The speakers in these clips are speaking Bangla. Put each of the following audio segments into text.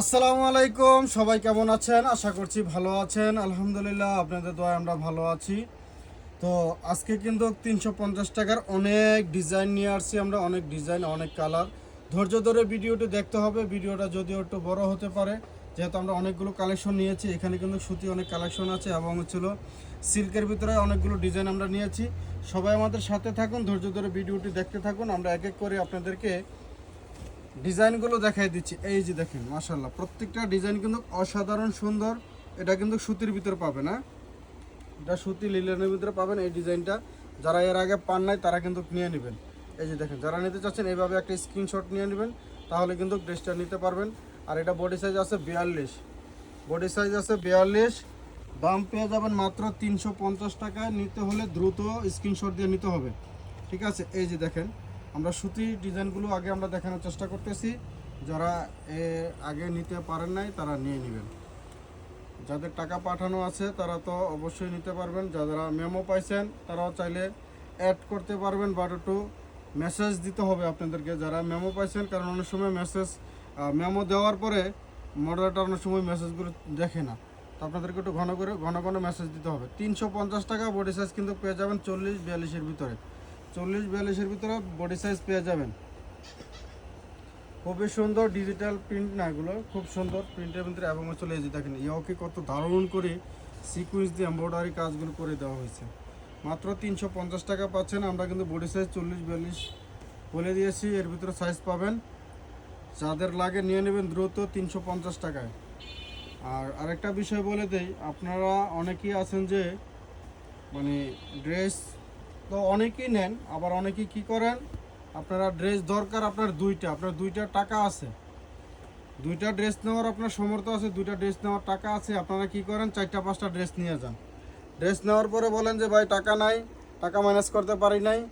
আসসালামু আলাইকুম, সবাই কেমন আছেন? আশা করছি ভালো আছেন। আলহামদুলিল্লাহ, আপনাদের দোয়া আমরা ভালো আছি। তো আজকে কিন্তু তিনশো পঞ্চাশ টাকার অনেক ডিজাইন নিয়ে আসছি আমরা, অনেক ডিজাইন, অনেক কালার। ধৈর্য ধরে ভিডিওটি দেখতে হবে, ভিডিওটা যদিও একটু বড় হতে পারে, যেহেতু আমরা অনেকগুলো কালেকশন নিয়েছি, এখানে কিন্তু সুতি অনেক কালেকশন আছে এবং হচ্ছিল সিল্কের ভিতরে অনেকগুলো ডিজাইন আমরা নিয়েছি। সবাই আমাদের সাথে থাকুন, ধৈর্য ধরে ভিডিওটি দেখতে থাকুন। আমরা এক এক করে আপনাদেরকে ডিজাইনগুলো দেখাই দিচ্ছি। এই যে দেখেন মাশাল্লাহ প্রত্যেকটা ডিজাইন কিন্তু অসাধারণ সুন্দর। এটা কিন্তু সুতির ভিতরে পাবেন হ্যাঁ? এটা সুতি লিলেনের ভিতরে পাবেন এই ডিজাইনটা। যারা এর আগে পান নাই, তারা কিন্তু নিয়ে নেবেন। এই যে দেখেন, যারা নিতে চাচ্ছেন, এইভাবে একটা স্ক্রিনশট নিয়ে নেবেন, তাহলে কিন্তু ড্রেসটা নিতে পারবেন। আর এটা বডি সাইজ আছে বিয়াল্লিশ। বডি সাইজ আছে বিয়াল্লিশ। দাম পেয়ে যাবেন মাত্র তিনশো টাকায়। নিতে হলে দ্রুত স্ক্রিনশট দিয়ে নিতে হবে। ঠিক আছে? এই যে দেখেন আমরা সুতি ডিজাইনগুলো আগে আমরা দেখানোর চেষ্টা করতেছি। যারা এ আগে নিতে পারেন নাই, তারা নিয়ে নেবেন। যাদের টাকা পাঠানো আছে, তারা তো অবশ্যই নিতে পারবেন। যারা মেমো পাইছেন, তারাও চাইলে অ্যাড করতে পারবেন বাট একটু মেসেজ দিতে হবে আপনাদেরকে যারা মেমো পাইছেন, কারণ অনেক সময় মেসেজ মেমো দেওয়ার পরে মডেলটা অনেক সময় মেসেজগুলো দেখে না। তো আপনাদেরকে একটু ঘন করে, ঘন ঘন মেসেজ দিতে হবে। তিনশো পঞ্চাশ টাকা বডি সাইজ কিন্তু পেয়ে যাবেন চল্লিশ, বিয়াল্লিশের ভিতরে। চল্লিশ বিয়াল্লিশের ভিতরে বডি সাইজ পেয়ে যাবেন। খুবই সুন্দর ডিজিটাল প্রিন্ট না এগুলো, খুব সুন্দর প্রিন্টের ভিতরে এবং চলে যে দেখেন, ইয়াওকে কত দারুণ করে সিকুয়েন্স দিয়ে এম্ব্রয়ডারি কাজগুলো করে দেওয়া হয়েছে। মাত্র তিনশো পঞ্চাশ টাকা পাচ্ছেন, আমরা কিন্তু বডি সাইজ চল্লিশ বিয়াল্লিশ বলে দিয়েছি, এর ভিতরে সাইজ পাবেন। যাদের লাগে নিয়ে নেবেন দ্রুত তিনশো পঞ্চাশ টাকায়। আর আরেকটা বিষয় বলে দেই, আপনারা অনেকেই আছেন যে মানে ড্রেস তো অনেকেই নেন, আবার অনেকেই কি করেন? আপনারা ড্রেস দরকার আপনার দুইটা আপনার দুইটা টাকা আছে। দুইটা ড্রেস নেওয়ার আপনার সমর্থ আছে, দুইটা ড্রেস নেওয়ার টাকা আছে, আপনারা কি করেন? চারটা, পাঁচটা ড্রেস নিয়ে যান। ড্রেস নেওয়ার পরে বলেন যে, ভাই, টাকা নাই, টাকা ম্যানেজ করতে পারি নাই।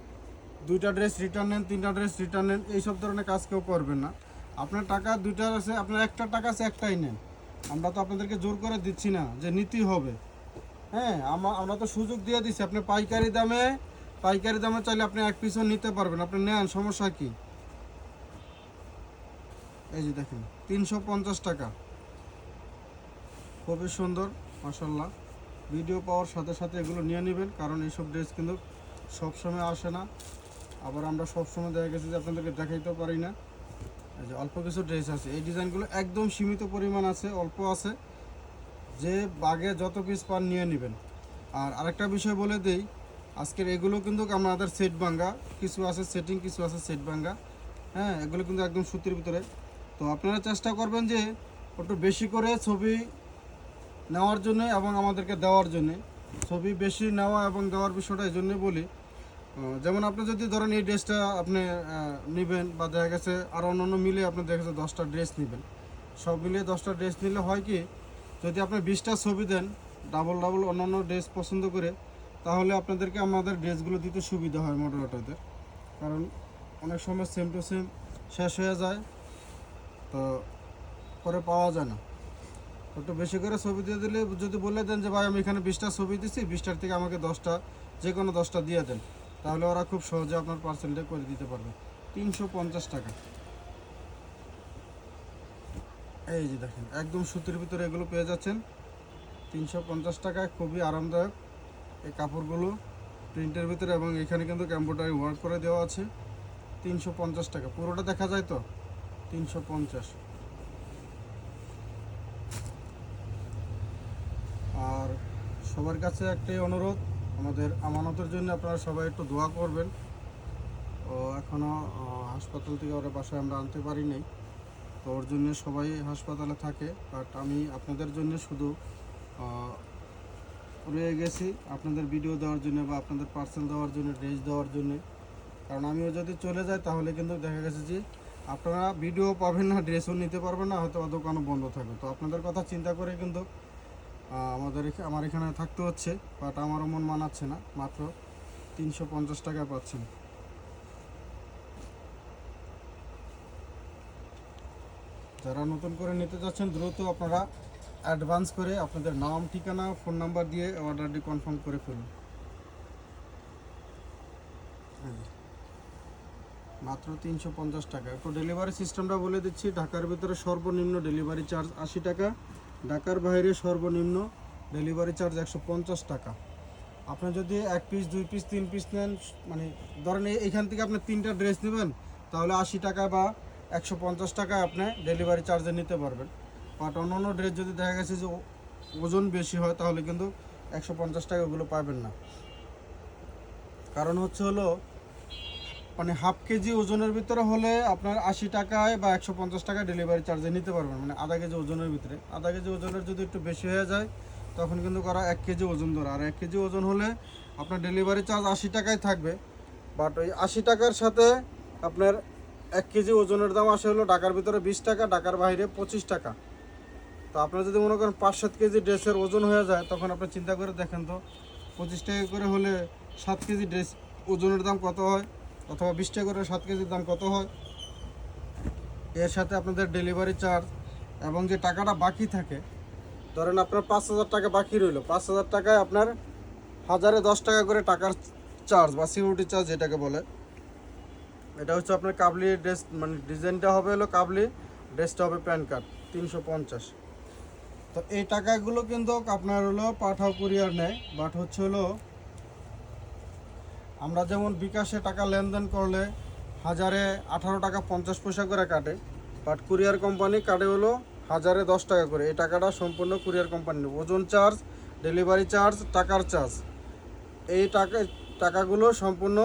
দুইটা ড্রেস রিটার্ন নেন, তিনটা ড্রেস রিটার্ন নেন, এইসব ধরনের কাজ কেউ করবেন না। আপনার টাকা দুইটা আছে, আপনার একটা টাকা আছে, একটাই নেন। আমরা তো আপনাদেরকে জোর করে দিচ্ছি না যে, নিতেই হবে। হ্যাঁ আমা- আমরা তো সুযোগ দিয়ে দিচ্ছি আপনি পাইকারি দামে পাইকারি দামে চাইলে আপনি এক পিসও নিতে পারবেন। আপনি নেন, সমস্যা কি? এই যে দেখেন, তিনশো পঞ্চাশ টাকা। খুবই সুন্দর মাসাল্লাহ ভিডিও পাওয়ার সাথে সাথে এগুলো নিয়ে নেবেন, কারণ এইসব ড্রেস কিন্তু সবসময় আসে না। আবার আমরা সবসময় দেখা গেছে যে আপনাদেরকে দেখাইতেও পারি না। এই যে অল্প কিছু ড্রেস আছে। এই ডিজাইনগুলো একদম সীমিত পরিমাণ আছে, অল্প আছে। যে বাগে যত পিস পান নিয়ে নেবেন। আর আরেকটা বিষয় বলে দেই আজকের এগুলো কিন্তু আমাদের সেট ভাঙ্গা। কিছু আছে সেটিং কিছু আছে সেট ভাঙ্গা। হ্যাঁ এগুলো কিন্তু একদম সুতির ভিতরে। তো আপনারা চেষ্টা করবেন যে একটু বেশি করে ছবি নেওয়ার জন্য এবং আমাদেরকে দেওয়ার জন্য। ছবি বেশি নেওয়া এবং দেওয়ার বিষয়টা এই জন্যই বলি। যেমন আপনি যদি ধরেন এই ড্রেসটা আপনি নেবেন বা দেখা গেছে আর অন্যান্য মিলে আপনি দেখা গেছে দশটা ড্রেস নেবেন। সব মিলিয়ে দশটা ড্রেস নিলে হয় কি, যদি আপনি বিশটা ছবি দেন ডাবল ডাবল অন্যান্য ড্রেস পছন্দ করে তাহলে আপনাদেরকে আমাদের ড্রেসগুলো দিতে সুবিধা হয় মডারেটারদের কারণ অনেক সময় সেম টু সেম শেষ হয়ে যায়, তো পরে পাওয়া যায় না। একটু বেশি করে ছবি দিয়ে দিলে যদি বলে দেন যে, ভাই, আমি এখানে বিশটা ছবি দিচ্ছি বিশটার থেকে আমাকে দশটা যে কোনো দশটা দিয়ে দেন। তাহলে ওরা খুব সহজে আপনার পার্সেলটা করে দিতে পারবে। তিনশো পঞ্চাশ টাকা। এই যে দেখেন, একদম সুতির ভিতরে এগুলো পেয়ে যাচ্ছেন। তিনশো পঞ্চাশ টাকায় খুবই আরামদায়ক। এই কাপড়গুলো প্রিন্টের ভিতরে এবং এখানে কিন্তু এম্ব্রয়ডারি ওয়ার্ক করে দেওয়া আছে। তিনশো পঞ্চাশ টাকা। পুরোটা দেখা যায় তো? তিনশো পঞ্চাশ। আর সবার কাছে একটাই অনুরোধ, আমাদের আমানতের জন্য আপনারা সবাই একটু দোয়া করবেন। ও এখনও হাসপাতাল থেকে ওরা বাসায় আমরা আনতে পারি নাই তো ওর জন্য সবাই হাসপাতালে থাকে, বাট আমি আপনাদের জন্য শুধু রয়ে গেছি আপনাদের ভিডিও দেওয়ার জন্য বা আপনাদের পার্সেল দেওয়ার জন্য ড্রেস দেওয়ার জন্য। কারণ আমিও যদি চলে যাই, তাহলে কিন্তু দেখা গেছে যে আপনারা ভিডিও পাবেন না ড্রেসও নিতে পারবেন না, হয়তো দোকানও বন্ধ থাকবে। তো আপনাদের কথা চিন্তা করে কিন্তু আমাদের আমার এখানে থাকতে হচ্ছে বাট আমারও মন মানাচ্ছে না। মাত্র তিনশো পঞ্চাশ টাকা পাচ্ছেন। যারা নতুন করে নিতে যাচ্ছেন, দ্রুত আপনারা অ্যাডভান্স করে আপনাদের নাম, ঠিকানা ফোন নাম্বার দিয়ে অর্ডারটি কনফার্ম করে ফেলুন। মাত্র তিনশো পঞ্চাশ টাকা। তো ডেলিভারি সিস্টেমটা বলে দিচ্ছি, ঢাকার ভিতরে সর্বনিম্ন ডেলিভারি চার্জ আশি টাকা, ঢাকার বাইরে সর্বনিম্ন ডেলিভারি চার্জ একশো পঞ্চাশ টাকা। আপনি যদি এক পিস দুই পিস তিন পিস নেন মানে ধরেন এইখান থেকে আপনি তিনটা ড্রেস নেবেন, তাহলে আশি টাকা বা একশো পঞ্চাশ টাকায় আপনি ডেলিভারি চার্জে নিতে পারবেন। বাট অন্য অন্য ড্রেস যদি দেখা গেছে যে ওজন বেশি হয়, তাহলে কিন্তু একশো পঞ্চাশ টাকা ওগুলো পাবেন না। কারণ হচ্ছে হলো মানে হাফ কেজি ওজনের ভিতরে হলে আপনার আশি টাকায় বা একশো পঞ্চাশ টাকায় ডেলিভারি চার্জে নিতে পারবেন। মানে আধা কেজি ওজনের ভিতরে। আধা কেজি ওজনের যদি একটু বেশি হয়ে যায়, তখন কিন্তু করা এক কেজি ওজন ধরে। আর এক কেজি ওজন হলে আপনার ডেলিভারি চার্জ আশি টাকায় থাকবে। বাট ওই আশি টাকার সাথে আপনার এক কেজি ওজনের দাম আসে হলো ঢাকার ভিতরে বিশ টাকা, ঢাকার বাইরে পঁচিশ টাকা। তো আপনার যদি মনে করেন পাঁচ সাত কেজি ড্রেসের ওজন হয়ে যায়, তখন আপনি চিন্তা করে দেখেন তো। পঁচিশ টাকা করে হলে সাত কেজি ড্রেস ওজনের দাম কত হয়? অথবা বিশ টাকা করে সাত কেজির দাম কত হয়? এর সাথে আপনাদের ডেলিভারি চার্জ এবং যে টাকাটা বাকি থাকে, ধরেন আপনার পাঁচ হাজার টাকা বাকি রইল। পাঁচ হাজার টাকায় আপনার হাজারে দশ টাকা করে টাকার চার্জ বা সিকিউরিটি চার্জ যেটাকে বলে। এটা হচ্ছে আপনার কাবলি ড্রেস মানে ডিজাইনটা হবে হলো কাবলি ড্রেসটা হবে প্যান কার্ড, তিনশো পঞ্চাশ। তো এই টাকাগুলো কিন্তু আপনার হলো পাঠাও কুরিয়ার নেয়। বাট হচ্ছে হলো, আমরা যেমন বিকাশে টাকা লেনদেন করলে হাজারে আঠারো টাকা পঞ্চাশ পয়সা করে কাটে, বাট কুরিয়ার কোম্পানি কাটে হলো হাজারে দশ টাকা করে। এই টাকাটা সম্পূর্ণ কুরিয়ার কোম্পানি ওজন চার্জ, ডেলিভারি চার্জ, টাকার চার্জ। এই টাকা, টাকাগুলো সম্পূর্ণ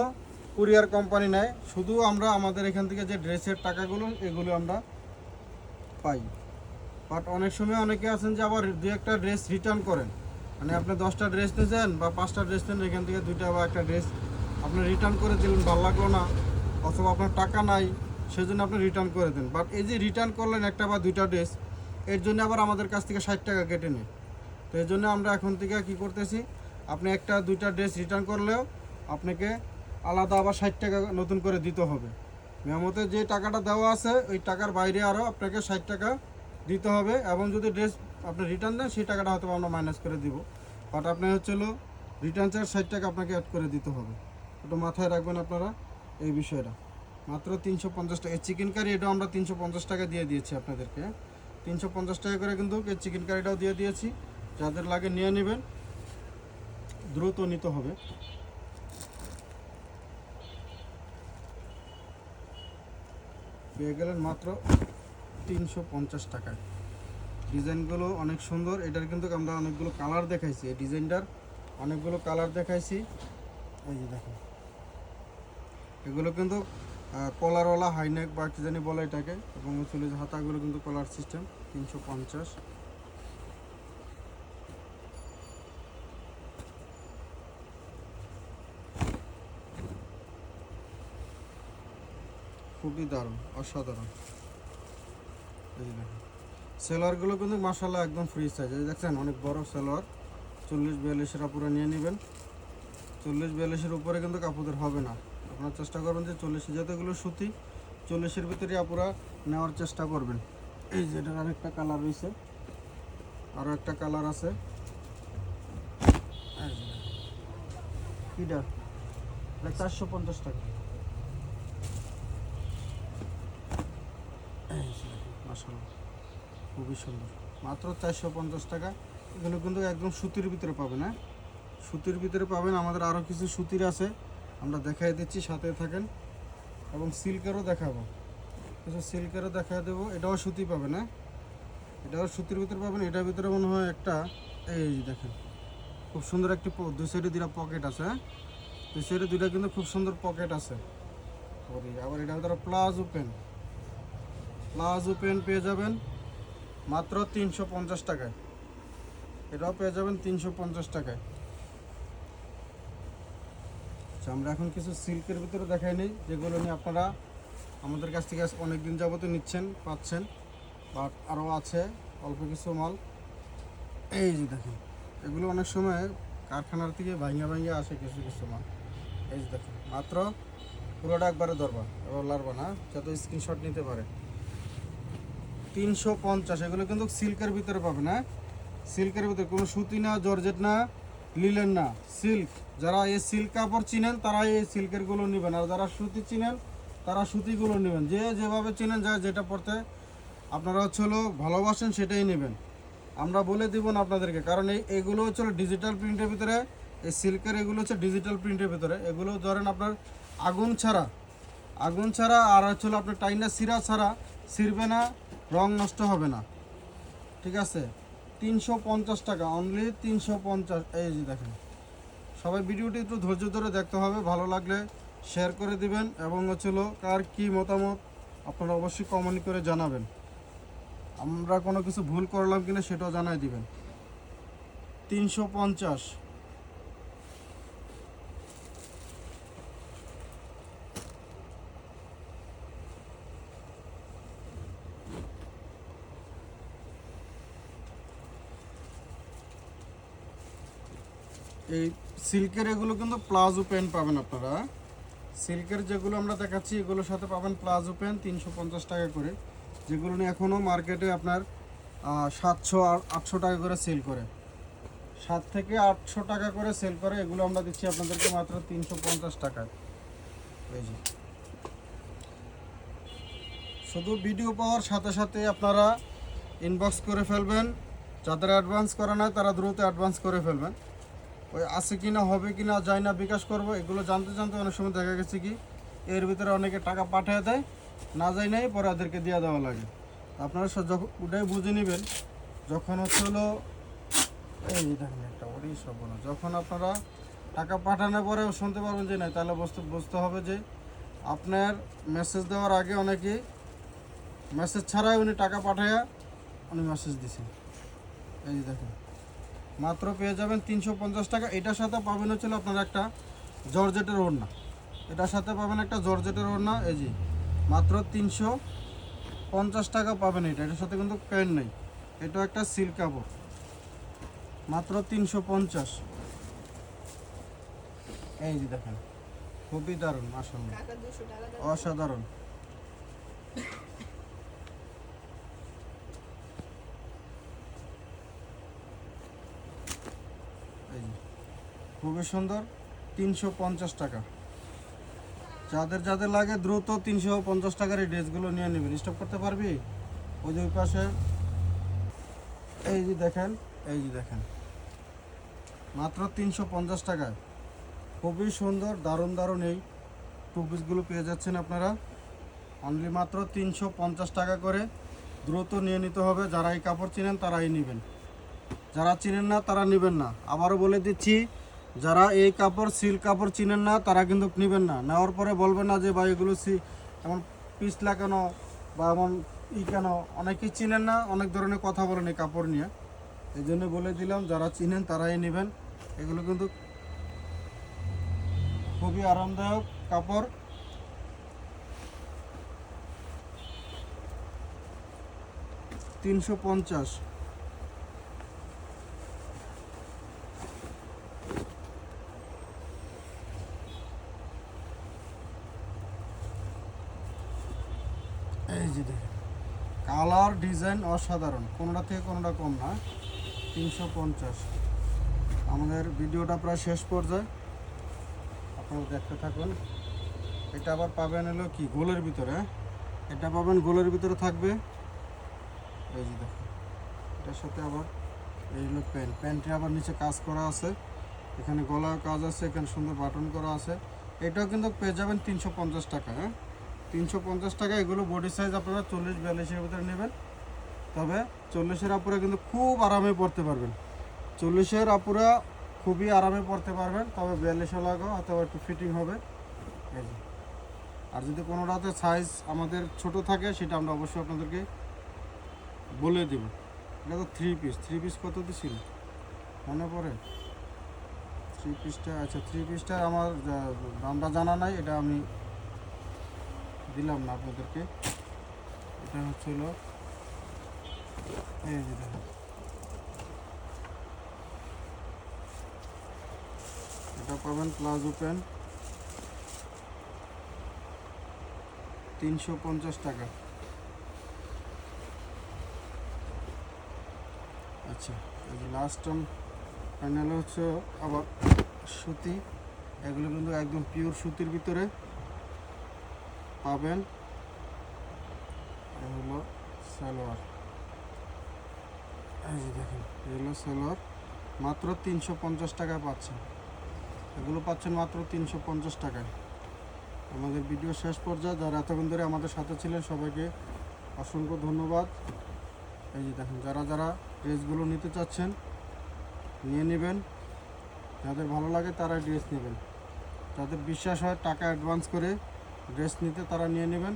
কুরিয়ার কোম্পানি নেয়। শুধু আমরা আমাদের এখান থেকে যে ড্রেসের টাকাগুলো, এগুলো আমরা পাই। বাট অনেক সময় অনেকে আছেন যে আবার দু একটা ড্রেস রিটার্ন করেন। মানে আপনি দশটা ড্রেস নিয়েছেন বা পাঁচটা ড্রেস নেন, এখান থেকে দুইটা বা একটা ড্রেস আপনি রিটার্ন করে দিলেন, ভালো লাগল না, অথবা আপনার টাকা নাই, সেজন্য আপনি রিটার্ন করে দেন। বাট এই যে রিটার্ন করলেন একটা বা দুইটা ড্রেস এর জন্য আবার আমাদের কাছ থেকে ষাট টাকা কেটে নেয় তো এই জন্য আমরা এখন থেকে কি করতেছি, আপনি একটা দুইটা ড্রেস রিটার্ন করলেও আপনাকে আলাদা আবার ষাট টাকা নতুন করে দিতে হবে। মেমোতে যে টাকাটা দেওয়া আছে, ওই টাকার বাইরে আরও আপনাকে ষাট টাকা দিতে হবে এবং যদি ড্রেস আপনি রিটার্ন দেন, সেই টাকাটা হয়তো আমরা মাইনাস করে দিব। বাট আপনি হচ্ছে হলো রিটার্ন চার্জ ষাট টাকা আপনাকে অ্যাড করে দিতে হবে। একটু মাথায় রাখবেন আপনারা এই বিষয়টা। মাত্র তিনশো পঞ্চাশ টাকা। এই চিকেন কারি এটাও আমরা তিনশো পঞ্চাশ টাকা দিয়ে দিয়েছি আপনাদেরকে। তিনশো পঞ্চাশ টাকা করে কিন্তু এই চিকেন কারিটাও দিয়ে দিয়েছি। যাদের লাগে নিয়ে নেবেন। দ্রুত নিতে হবে। পেয়ে গেলেন মাত্র তিনশো পঞ্চাশ টাকায়। ডিজাইনগুলো অনেক সুন্দর। এটার কিন্তু আমরা অনেকগুলো কালার দেখাইছি। এই ডিজাইনটার অনেকগুলো কালার দেখাইছি। এই যে দেখেন। এগুলো কিন্তু কলারওয়ালা হাইনেক বা কি জানি বলে এটাকে। এবং চলে হাতাগুলো কিন্তু কলার সিস্টেম, তিনশো পঞ্চাশ। খুবই দারুণ, অসাধারণ। সেলোয়ারগুলো কিন্তু মাসাল্লাহ একদম ফ্রি সাইজ এই দেখছেন, অনেক বড় সেলোয়ার চল্লিশ, বিয়াল্লিশের পুরো নিয়ে নেবেন। চল্লিশ, বিয়াল্লিশের উপরে কিন্তু কাপড়ের হবে না। আপনার চেষ্টা করবেন যে চল্লিশে যতগুলো সুতি, চল্লিশের ভিতরে আপুরা নেওয়ার চেষ্টা করবেন। এই যেটার আরেকটা কালার রয়েছে। আরও একটা কালার আছে। কিটা চারশো পঞ্চাশ টাকা। খুবই সুন্দর। মাত্র চারশো পঞ্চাশ টাকা। এগুলো কিন্তু একদম সুতির ভিতরে পাবেন হ্যাঁ? সুতির ভিতরে পাবেন। আমাদের আরও কিছু সুতির আছে। আমরা দেখাই দিচ্ছি, সাথে থাকেন। এবং সিল্কেরও দেখাবো। কিছু সিল্কেরও দেখা দেবো। এটাও সুতি পাবেন হ্যাঁ? এটাও সুতির ভিতরে পাবেন। এটার ভিতরে মনে হয় একটা, এই দেখেন। খুব সুন্দর একটি দুই সাইডে দুটা পকেট আছে হ্যাঁ? দুই সাইডে দুইটা কিন্তু খুব সুন্দর পকেট আছে। আবার এটার ভিতরে প্লাজো পেন। প্লাজো পেন পেয়ে যাবেন মাত্র তিনশো পঞ্চাশ টাকায়। এটাও পেয়ে যাবেন তিনশো পঞ্চাশ টাকায়। আচ্ছা আমরা এখন কিছু সিল্কের ভিতরে দেখাই নেই, যেগুলো নিয়ে আপনারা আমাদের কাছ থেকে অনেক দিন যাবত নিচ্ছেন, পাচ্ছেন, বাট আরও আছে, অল্প কিছু মাল। এই যে দেখেন, এগুলো অনেক সময় কারখানার থেকে ভাঙা ভাঙা আসে কিছু কিছু মাল। এই যে দেখেন, মাত্র পুরোটা একবারে ধরবা এবার লারবা না, যাতে স্ক্রিনশট নিতে পারে। তিনশো পঞ্চাশ, এগুলো কিন্তু সিল্কের ভিতরে পাবে না সিল্কের ভিতরে কোনো সুতি না, জর্জেট না, লিলেন না, সিল্ক। যারা এই সিল্ক কাপড় চিনেন তারা এই সিল্কেরগুলো নেবেন। আর যারা সুতি চিনেন, তারা সুতিগুলো নেবেন। যে যেভাবে চেনেন, যা যেটা পড়তে আপনারা হচ্ছে হলো ভালোবাসেন, সেটাই নেবেন। আমরা বলে দিব না আপনাদেরকে, কারণ এই এগুলো হচ্ছে ডিজিটাল প্রিন্টের ভিতরে, এই সিল্কের এগুলো হচ্ছে ডিজিটাল প্রিন্টের ভিতরে। এগুলো ধরেন আপনার আগুন ছাড়া আগুন ছাড়া আর হচ্ছে আপনার টাইনা সিরা ছাড়া, ছিঁড়বে না রং নষ্ট হবে না। ঠিক আছে? তিনশো পঞ্চাশ টাকা অনলি তিনশো পঞ্চাশ। এই যে দেখেন। সবাই ভিডিওটি একটু ধৈর্য ধরে দেখতে হবে, ভালো লাগলে শেয়ার করে দিবেন এবং হচ্ছিল কার কি মতামত আপনারা অবশ্যই কমেন্ট করে জানাবেন। আমরা কোনো কিছু ভুল করলাম কিনা সেটাও জানাই দিবেন। তিনশো পঞ্চাশ। এই সিল্কের এগুলো কিন্তু প্লাজো প্যান্ট পাবেন আপনারা। সিল্কের যেগুলো আমরা দেখাচ্ছি, এগুলোর সাথে পাবেন প্লাজো প্যান্ট তিনশো পঞ্চাশ টাকা করে। যেগুলো নিয়ে এখনও মার্কেটে আপনার সাতশো আটশো টাকা করে সেল করে। সাত থেকে আটশো টাকা করে সেল করে, এগুলো আমরা দিচ্ছি আপনাদেরকে মাত্র তিনশো পঞ্চাশ টাকায়। এই যে। শুধু ভিডিও পাওয়ার সাথে সাথে আপনারা ইনবক্স করে ফেলবেন। যাদের অ্যাডভান্স করা নয় তারা দ্রুত অ্যাডভান্স করে ফেলবেন। ওই আছে কি না, হবে কি না যায় না, বিকাশ করব। এগুলো জানতে জানতে অনেক সময় দেখা গেছে কি, এর ভিতরে অনেকে টাকা পাঠিয়ে দেয়, না যায় নাই, পরে ওদেরকে দিয়ে দেওয়া লাগে। আপনারা যখন ওটাই বুঝে নেবেন, যখন হচ্ছে হলো, এই দেখেন একটা ওরই সব। যখন আপনারা টাকা পাঠানোর পরে শুনতে পারবেন যে না তাহলে বুঝতে বুঝতে হবে যে আপনার মেসেজ দেওয়ার আগে অনেকে মেসেজ ছাড়াই উনি টাকা পাঠায়া উনি মেসেজ দিছেন। এই দেখেন। মাত্র পেয়ে যাবেন তিনশো পঞ্চাশ টাকা। এটার সাথে পাবেন হচ্ছে আপনার একটা জর্জেটের ওড়না। এটার সাথে পাবেন একটা জর্জেটের ওড়না এই যে মাত্র তিনশো পঞ্চাশ টাকা পাবেন এটা। এটার সাথে কিন্তু প্যান্ট নেই। এটা একটা সিল্ক কাপড়। মাত্র তিনশো পঞ্চাশ। এই যে দেখেন খুবই দারুণ আসলে। অসাধারণ এই যে, খুবই সুন্দর, তিনশো পঞ্চাশ টাকা। যাদের যাদের লাগে দ্রুত তিনশো পঞ্চাশ টাকার এই ড্রেসগুলো নিয়ে নেবেন। স্টপ করতে পারবি? ওই ওই পাশে। এই যে দেখেন, এই যে দেখেন। মাত্র তিনশো পঞ্চাশ টাকায়। খুবই সুন্দর, দারুণ দারুণ এই টু পিসগুলো পেয়ে যাচ্ছেন আপনারা। অনলি মাত্র তিনশো পঞ্চাশ টাকা করে দ্রুত নিয়ে নিতে হবে। যারা এই কাপড় চিনেন তারাই নেবেন। যারা চিনেন না তারা নেবেন না। আবারও বলে দিচ্ছি যারা এই কাপড়, সিল্ক কাপড় চিনেন না, তারা কিন্তু নেবেন না। নেওয়ার পরে বলবেন না যে, ভাই, এগুলো সি এমন পিছলা কেন বা এমন ই কেন? অনেকেই চিনেন না, অনেক ধরনের কথা বলেন এই কাপড় নিয়ে। এই জন্য বলে দিলাম, যারা চিনেন তারাই নেবেন। এগুলো কিন্তু খুবই আরামদায়ক কাপড়। তিনশো পঞ্চাশ এই যে দেখেন কালার ডিজাইন অসাধারণ। কোনোটা থেকে কোনোটা কম না। তিনশো পঞ্চাশ। আমাদের ভিডিওটা প্রায় শেষ পর্যায়ে। আপনারা দেখতে থাকুন। এটা আবার পাবেন হলো কি? গোলের ভিতরে হ্যাঁ? এটা পাবেন গোলের ভিতরে থাকবে। এই যে দেখুন। এটার সাথে আবার এই হলো প্যান্ট প্যান্টে আবার নিচে কাজ করা আছে। এখানে গলার কাজ আছে, এখানে সুন্দর বাটন করা আছে। এটাও কিন্তু পেয়ে যাবেন তিনশো পঞ্চাশ টাকা হ্যাঁ? তিনশো পঞ্চাশ টাকা, এগুলো বডি সাইজ আপনারা চল্লিশ, বিয়াল্লিশের ভিতরে নেবেন। তবে চল্লিশের আপুরা কিন্তু খুব আরামে পড়তে পারবেন। চল্লিশের আপুরা খুবই আরামে পড়তে পারবেন, তবে বিয়াল্লিশ লাগাও অথবা একটু ফিটিং হবে। আর যদি কোনোটাতে সাইজ আমাদের ছোট থাকে, সেটা আমরা অবশ্যই আপনাদেরকে বলে দেব। এটা তো থ্রি পিস থ্রি পিস কত দিছিল? মনে পড়ে? থ্রি পিসটা আচ্ছা থ্রি পিসটা আমার দামটা জানা নাই, এটা আমি দিলাম না আপনাদেরকে। এটা হচ্ছিল এটা পাবেন প্লাজো প্যান্ট তিনশো পঞ্চাশ টাকা। আচ্ছা লাস্ট ফাইনাল হচ্ছে আবার সুতি। এগুলো কিন্তু একদম পিওর সুতির ভিতরে পাবেন। হলো সালোয়ার। হলো সালোয়ার মাত্র তিনশো পঞ্চাশ টাকায় পাচ্ছেন। এগুলো পাচ্ছেন মাত্র তিনশো পঞ্চাশ টাকায়। আমাদের ভিডিও শেষ পর্যায়ে, যারা এতক্ষণ ধরে আমাদের সাথে ছিলেন, সবাইকে অসংখ্য ধন্যবাদ। এই যে দেখেন, যারা যারা ড্রেসগুলো নিতে চাচ্ছেন, নিয়ে নেবেন। যাদের ভালো লাগে তারা ড্রেস নেবেন। যাদের বিশ্বাস হয় টাকা অ্যাডভান্স করে ড্রেস নিতে, তারা নিয়ে নেবেন।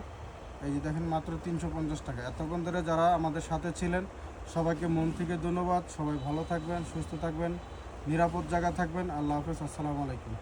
এই যে দেখেন, মাত্র তিনশো পঞ্চাশ টাকা। এতক্ষণ ধরে যারা আমাদের সাথে ছিলেন সবাইকে মন থেকে ধন্যবাদ। সবাই ভালো থাকবেন, সুস্থ থাকবেন, নিরাপদ জায়গা থাকবেন। আল্লাহ হাফেজ, আসসালামু আলাইকুম।